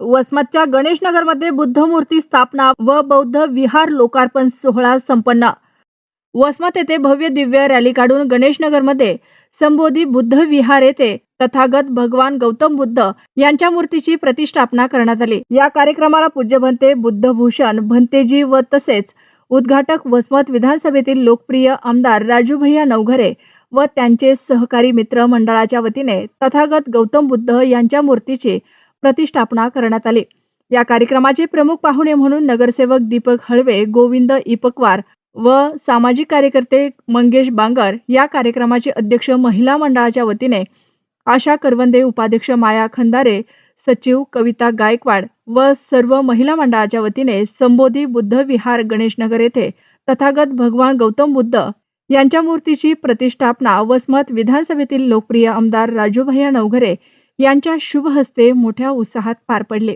वसमतच्या गणेशनगरमध्ये बुद्ध मूर्ती स्थापना व बौद्ध विहार लोकार्पण सोहळा संपन्न. वसमत येथे भव्य दिव्य रॅली काढून गणेशनगरमध्ये संबोधी बुद्ध विहार येथे तथागत भगवान गौतम बुद्ध यांच्या मूर्तीची प्रतिष्ठापना करण्यात आली. या कार्यक्रमाला पूज्य भंते बुद्धभूषण भंतेजी व तसेच उद्घाटक वसमत विधानसभेतील लोकप्रिय आमदार राजू भैया नवघरे व त्यांचे सहकारी मित्र मंडळाच्या वतीने तथागत गौतम बुद्ध यांच्या मूर्तीची प्रतिष्ठापना करण्यात आली. या कार्यक्रमाचे प्रमुख पाहुणे म्हणून नगरसेवक दीपक हळवे गोविंद इपकवार व सामाजिक कार्यकर्ते मंगेश बांगर या कार्यक्रमाचे अध्यक्ष महिला मंडळाच्या वतीने आशा करवंदे उपाध्यक्ष माया खंदारे सचिव कविता गायकवाड व सर्व महिला मंडळाच्या वतीने संबोधी बुद्ध विहार गणेशनगर येथे तथागत भगवान गौतम बुद्ध यांच्या मूर्तीची प्रतिष्ठापना वसमत विधानसभेतील लोकप्रिय आमदार राजूभैया नवघरे यांच्या शुभहस्ते मोठ्या उत्साहात पार पडले.